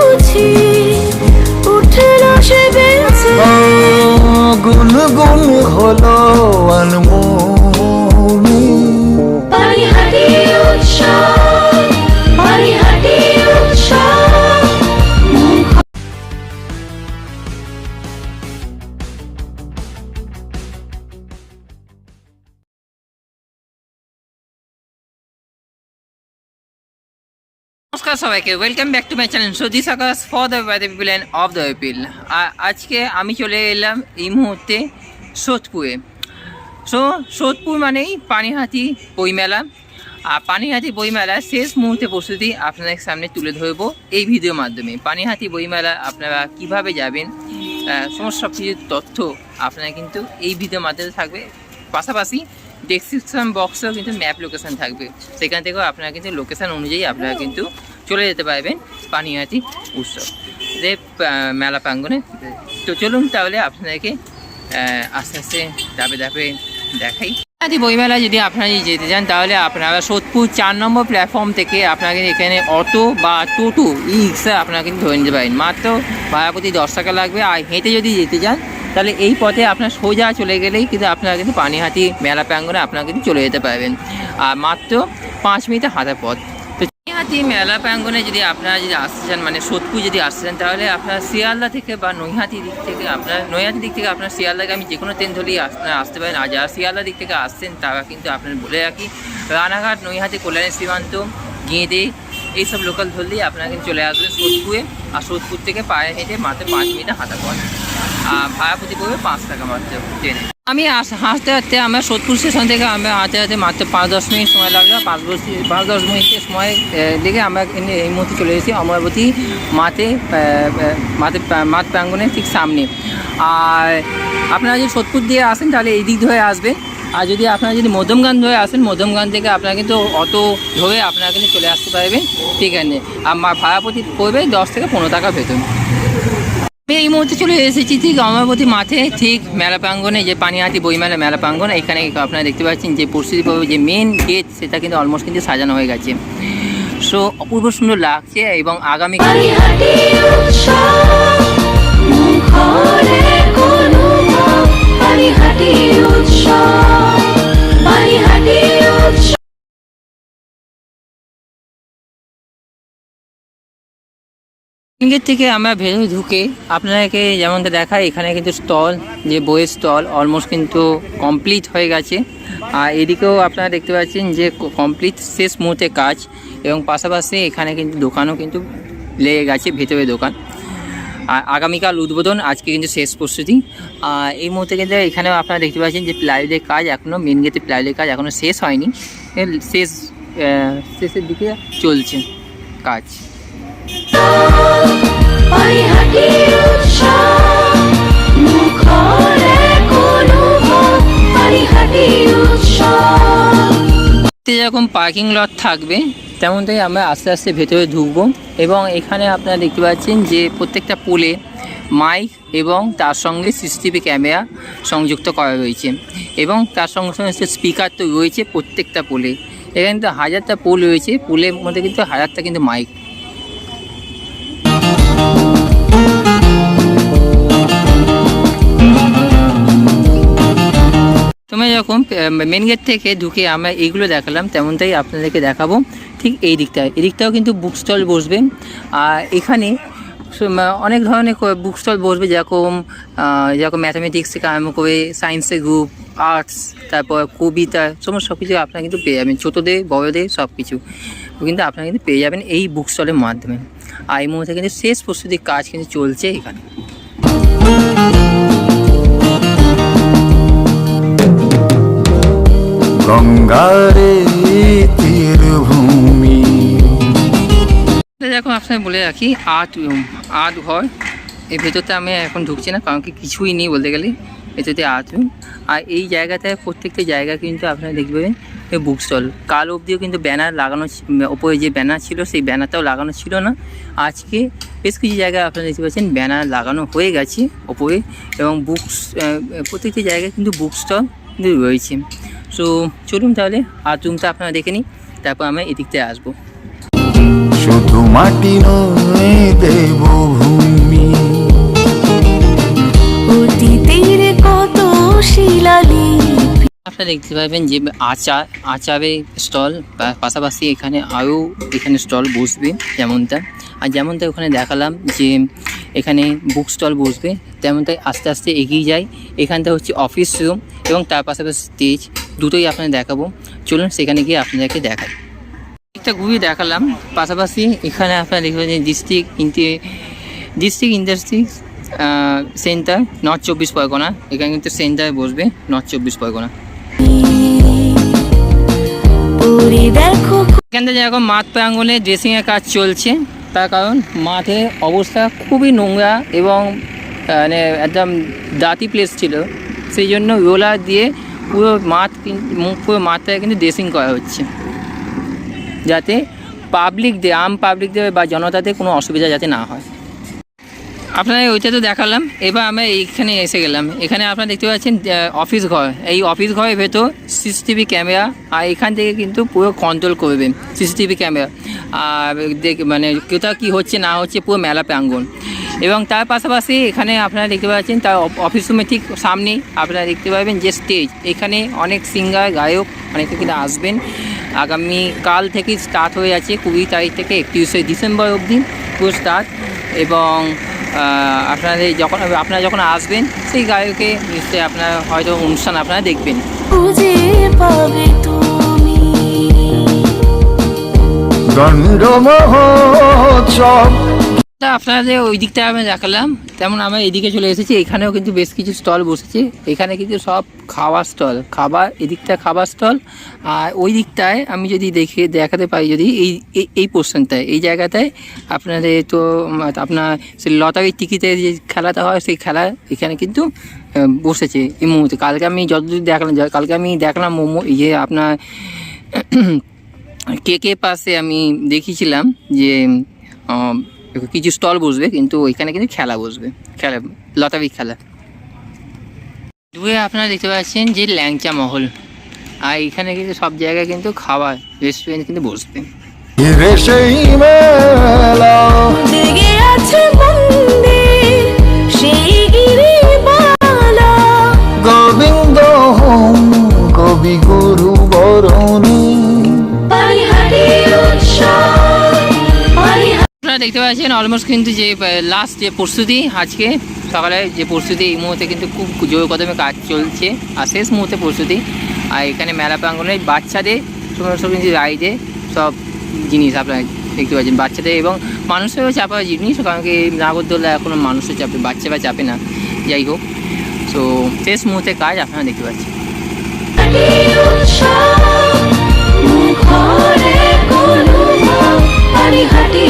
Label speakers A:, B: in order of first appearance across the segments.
A: 不起
B: নমস্কার সবাইকে welcome back to my channel so this Akash for the by the people and of the people আজকে আমি চলে এলাম এই মুহূর্তে সোদপুরে। সো সোদপুর মানেই পানিহাতি বইমেলা। আর পানিহাতি বইমেলা শেষ মুহূর্তে প্রস্তুতি আপনাদের সামনে তুলে ধরবো এই ভিডিওর মাধ্যমে। পানিহাতি বইমেলা আপনারা কীভাবে যাবেন সমস্ত সব কিছু তথ্য আপনারা কিন্তু এই ভিডিওর মাধ্যমে থাকবে। পাশাপাশি ডেসক্রিপশন বক্সেও কিন্তু ম্যাপ লোকেশান থাকবে। সেখান থেকেও আপনারা কিন্তু লোকেশান অনুযায়ী আপনারা কিন্তু চলে যেতে পারবেন পানিহাতি উৎসব যে মেলা প্রাঙ্গনে তো চলুন তাহলে আপনাদেরকে আস্তে আস্তে ধাপে ধাপে দেখাই। পানিহাতি বইমেলা যদি আপনারা যেতে চান, তাহলে আপনারা সোদপুর চার নম্বর প্ল্যাটফর্ম থেকে আপনারা কিন্তু এখানে অটো বা টোটো ই রিক্সা আপনারা কিন্তু ধরে নিতে পারেন। মাত্র ভাড়াপতি দশ টাকা লাগবে। আর হেঁটে যদি যেতে চান, তাহলে এই পথে আপনার সোজা চলে গেলেই কিন্তু আপনারা কিন্তু পানিহাতি মেলা প্রাঙ্গনে আপনারা কিন্তু চলে যেতে পারবেন। আর মাত্র পাঁচ মিনিটে হাঁটা পথ। তো মেলা প্রাঙ্গনে যদি আপনারা যদি আসতে চান মানে সোদপুর যদি আসতে চান, তাহলে আপনারা শিয়ালদা থেকে বা নৈহাটি দিক থেকে আপনার, নৈহাটি দিক থেকে আপনার শিয়ালদাকে আমি যে কোনো ট্রেন ধরেই আপনারা আসতে পারেন। আর যারা শিয়ালদা দিক থেকে আসছেন, তারা কিন্তু আপনার বলে রাখি, রানাঘাট, নৈহাটি, কল্যাণী, সীমান্ত, গেঁদে, এইসব লোকাল ধরলেই আপনারা কিন্তু চলে আসবেন সোদপুরে। আর সোদপুর থেকে পায়ে হেঁটে মাত্র পাঁচ মিনিটে হাঁটা আর পড়বে পাঁচ টাকা আমি আস- হাঁটতে আমরা সোদপুর স্টেশন থেকে আমরা হাঁটতে হাঁটতে মাত্র পাঁচ দশ মিনিট সময় লাগল। পাঁচ দশ পাঁচ দশ মিনিটের সময় লেগে আমরা এই মুহূর্তে চলে এসেছি অমরাবতী মাতে আহ, আহ, মাঠে প্রা- মাঠ প্রাঙ্গনের ঠিক সামনে। আর আপনারা যদি সোদপুর দিয়ে আসেন তাহলে এই দিক ধরে আসবেন। আর যদি আপনারা যদি মধ্যমগান ধরে আসেন মধ্যমগান থেকে আপনারা কিন্তু অত ধরে আপনারা কিন্তু চলে আসতে পারবেন। ঠিক আছে। আর মা- প্রতি পড়বে দশ থেকে পনেরো টাকা বেতন। এই মুহূর্তে চলে এসেছি ঠিক অমরাবতী মাঠে, ঠিক মেলা প্রাঙ্গনে যে পানিহাতি বইমেলা মেলা প্রাঙ্গন এখানে আপনারা দেখতে পাচ্ছেন যে প্রস্তুতি পর্ব যে মেন গেট সেটা কিন্তু অলমোস্ট কিন্তু সাজানো হয়ে গেছে। সো অপূর্ব সুন্দর লাগছে এবং আগামী গেট থেকে আমরা ভেতরে ঢুকে আপনাদেরকে যেমনটা দেখায় এখানে কিন্তু স্টল, যে বইয়ের স্টল অলমোস্ট কিন্তু কমপ্লিট হয়ে গেছে। আর এদিকেও আপনারা দেখতে পাচ্ছেন যে কমপ্লিট শেষ মুহূর্তে কাজ এবং পাশাপাশি এখানে কিন্তু দোকানও কিন্তু লেগে গেছে, ভেতরে দোকান। আর আগামীকাল উদ্বোধন, আজকে কিন্তু শেষ প্রস্তুতি। আর এই মুহূর্তে কিন্তু এখানেও আপনারা দেখতে পাচ্ছেন যে প্লাইউডের কাজ এখনও মেন গেটে প্লাইউডের কাজ এখনও শেষ হয়নি। শেষ শেষের দিকে চলছে কাজ। যেরকম পার্কিং লট থাকবে তেমনটাই আমরা আস্তে আস্তে ভেতরে ঢুকবো এবং এখানে আপনারা দেখতে পাচ্ছেন যে প্রত্যেকটা পোলে মাইক এবং তার সঙ্গে সিসিটিভি ক্যামেরা সংযুক্ত করা রয়েছে এবং তার সঙ্গে সঙ্গে স্পিকার তো রয়েছে প্রত্যেকটা পোলে এখানে কিন্তু হাজারটা পোল রয়েছে পোলের মধ্যে কিন্তু হাজারটা কিন্তু মাইক তোমরা যখন মেন গেট থেকে ঢুকে আমরা এইগুলো দেখালাম, তেমনটাই আপনাদেরকে দেখাবো। ঠিক এই দিকটায়। এদিকটাও কিন্তু বুক স্টল বসবে। আর এখানে অনেক ধরনের বুক স্টল বসবে, যেরকম যেরকম ম্যাথামেটিক্স থেকে আরম্ভ করে সায়েন্সের গ্রুপ আর্টস তারপর কবিতা, সমস্ত সব কিছু আপনারা কিন্তু পেয়ে যাবেন। ছোটোদের, বড়দের সব কিছু কিন্তু আপনারা কিন্তু পেয়ে যাবেন এই বুক স্টলের মাধ্যমে। আর এই মুহূর্তে কিন্তু শেষ প্রস্তুতির কাজ কিন্তু চলছে এখানে।
C: গঙ্গারে তীরভূমি।
B: এটা যখন আপনাকে বলে রাখি আর্ট রুম আর্ট ঘর, এর ভেতরতে আমি এখন ঢুকছি না, কারণ কি কিছুই নেই বলতে গেলে, ভেতরতে আর্ট রুম আর এই জায়গাতে প্রত্যেকটা জায়গা কিন্তু আপনারা দেখবেন বুক স্টল কাল অবধিও কিন্তু ব্যানার লাগানো ওপরে যে ব্যানার ছিল, সেই ব্যানারটাও লাগানো ছিল না। আজকে বেশ কিছু জায়গায় আপনারা দেখতে পাচ্ছেন ব্যানার লাগানো হয়ে গেছে ওপরে, এবং বুকস প্রত্যেকটি জায়গায় কিন্তু বুক স্টল কিন্তু রয়েছে। সো চলুন তাহলে আর রুমটা আপনারা দেখে নিই তারপর আমরা এদিক থেকে আসব।
C: শুধু মাটি কত শিলালি দেব
B: দেখতে পাবেন যে আচার আচারের স্টল পাশাপাশি এখানে আরও এখানে স্টল বসবে যেমনটা আর যেমনটা ওখানে দেখালাম যে এখানে বুক স্টল বসবে তেমনটাই আস্তে আস্তে এগিয়ে যায় এখানটা হচ্ছে অফিস রুম এবং তার পাশাপাশি স্টেজ দুটোই আপনাদের দেখাবো চলুন সেখানে গিয়ে আপনাদেরকে দেখাই একটা ঘুরিয়ে দেখালাম পাশাপাশি এখানে আপনারা দেখবেন যে ডিস্ট্রিক্ট ইন্টি ডিস্ট্রিক্ট ইন্ডাস্ট্রি সেন্টার নর্থ চব্বিশ পরগনা এখানে কিন্তু সেন্টারে বসবে নর্থ চব্বিশ পরগনা
A: পুরি দেখো
B: এখান যেরকম মাঠ প্রাঙ্গনে ড্রেসিংয়ের কাজ চলছে। তার কারণ মাঠের অবস্থা খুবই নোংরা এবং মানে একদম দাতি প্লেস ছিল। সেই জন্য রোলার দিয়ে পুরো মাঠ পুরো মাঠটাকে কিন্তু ড্রেসিং করা হচ্ছে। যাতে পাবলিকদের আম পাবলিকদের বা জনতাদের কোনো অসুবিধা যাতে না হয়। আপনারা ওইটা তো দেখালাম। এবার আমরা এইখানে এসে গেলাম। এখানে আপনারা দেখতে পাচ্ছেন অফিস ঘর। এই অফিস ঘরের ভেতর সিসিটিভি ক্যামেরা আর এখান থেকে কিন্তু পুরো কন্ট্রোল করবে সিসিটিভি ক্যামেরা। আর দেখ মানে কোথাও কী হচ্ছে, না হচ্ছে, পুরো মেলা প্রাঙ্গণ। এবং তার পাশাপাশি এখানে আপনারা দেখতে পাচ্ছেন, তার অফ- অফিস রুমের ঠিক সামনেই আপনারা দেখতে পাবেন যে স্টেজ এখানে অনেক সিঙ্গার গায়ক অনেকে কিন্তু আসবেন। আগামী কাল থেকে স্টার্ট হয়ে আছে কুড়ি তারিখ থেকে একত্রিশে ডিসেম্বর অবধি পুরো স্টার্ট এবং আপনাদের যখন আপনারা যখন আসবেন সেই গায়কে নিশ্চয়ই আপনারা হয়তো অনুষ্ঠান আপনারা দেখবেন।
A: খুঁজে পাবে
B: আপনাদের ওই দিকটা আমি দেখালাম। তেমন আমরা এদিকে চলে এসেছি, এখানেও কিন্তু বেশ কিছু স্টল বসেছে। এখানে কিন্তু সব খাওয়ার স্টল, খাবার, এদিকটা খাবার স্টল। আর ওই দিকটায় আমি যদি দেখে, দেখাতে পারি যদি, এই, এই- পোর্শনটায়, এই জায়গাটায় আপনাদের তো আপনার সেই লটারির টিকিটের যে খেলাটা হয়, সেই খেলা এখানে কিন্তু বসেছে এই মুহূর্তে। কালকে আমি যতদূর দেখলাম কালকে আমি দেখলাম মোমো ইয়ে আপনার কে কে পাশে আমি দেখিয়েছিলাম যে কিছু স্টল বসবে কিন্তু ওইখানে কিন্তু খেলা বসবে। খেলা লতাবি খেলা। দূরে আপনারা দেখতে পাচ্ছেন যে ল্যাংচা মহল। আর এখানে কিন্তু সব জায়গায় কিন্তু খাবার রেস্টুরেন্ট কিন্তু বসবে।
C: সেই
B: দেখতে পাচ্ছেন অলমোস্ট কিন্তু যে লাস্ট যে প্রস্তুতি আজকে, সকালে যে প্রস্তুতি, এই মুহূর্তে কিন্তু খুব জোর কদমে কাজ চলছে, আর শেষ মুহূর্তে প্রস্তুতি। আর এখানে মেলা প্রাঙ্গনে বাচ্চাদের সমস্ত কিন্তু রাইডে সব জিনিস আপনারা দেখতে পাচ্ছেন, বাচ্চাদের এবং মানুষেরও চাপা জিনিস কারণ কি নাগরদোলা এখনও মানুষের চাপে, বাচ্চা বা চাপে না। যাই হোক তো শেষ মুহূর্তে কাজ আপনারা দেখতে পাচ্ছেন।
A: অনুভব পানিহাটি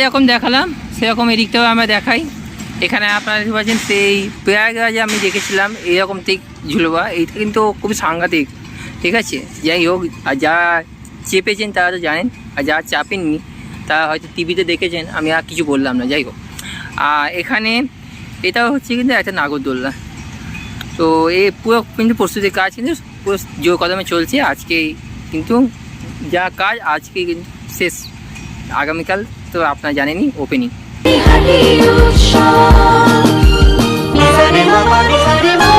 B: যেরকম দেখালাম, সেরকম এদিকটাও আমরা দেখাই। এখানে আপনারা দেখতে পাচ্ছেন, সেই প্রয়াগরাজে আমি দেখেছিলাম এইরকম ঠিক ঝুলবা, এইটা কিন্তু খুবই সাংঘাতিক, ঠিক আছে? যাই হোক, আর যা চেপেছেন তারা তো জানেন, আর যা চাপেননি, তারা হয়তো টিভিতে দেখেছেন, আমি আর কিছু বললাম না, যাই হোক। আর এখানে এটাও হচ্ছে কিন্তু একটা নাগরদোল্লা তো এই পুরো কিন্তু প্রস্তুতির কাজ কিন্তু পুরো জোর কদমে চলছে। আজকে কিন্তু যা কাজ আজকে কিন্তু শেষ। আগামীকাল তো আপনারা জানেনই ওপেনিং
A: পানিহাটি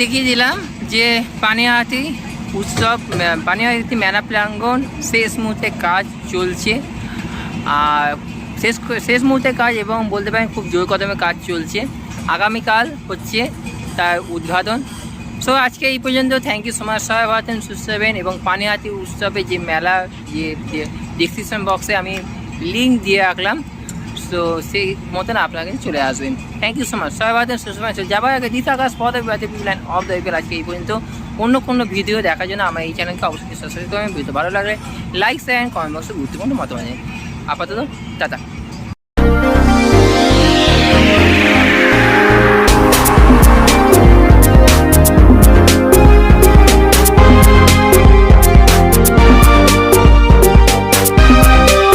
B: দেখিয়ে দিলাম যে পানিহাটি উৎসব পানিহাটি মেলা প্রাঙ্গন শেষ মুহূর্তে কাজ চলছে। আর শেষ শেষ মুহূর্তে কাজ এবং বলতে পারেন খুব জোর কদমে কাজ চলছে। আগামীকাল হচ্ছে তার উদ্বোধন। সো আজকে এই পর্যন্ত। থ্যাংক ইউ সো মাচ সবাই ভালো সুস্থ হবেন এবং পানিহাটি উৎসবে যে মেলা, যে ডিসক্রিপশন বক্সে আমি লিঙ্ক দিয়ে রাখলাম। সো সেই মতন আপনার কাছে চলে আসবেন। থ্যাংক ইউ সো মাচ সবাই বাদ সুস্থ যাবার আগে দিতে আকাশ পদ প্ল্যান অফ দ্য আজকে এই পর্যন্ত। অন্য কোনো ভিডিও দেখার জন্য আমার এই চ্যানেলকে অবশ্যই সাবস্ক্রাইব করবেন। ভিডিও ভালো লাগলে লাইক শেয়ার কমেন্ট বক্সে গুরুত্বপূর্ণ মতামত। আপাতত, টাটা।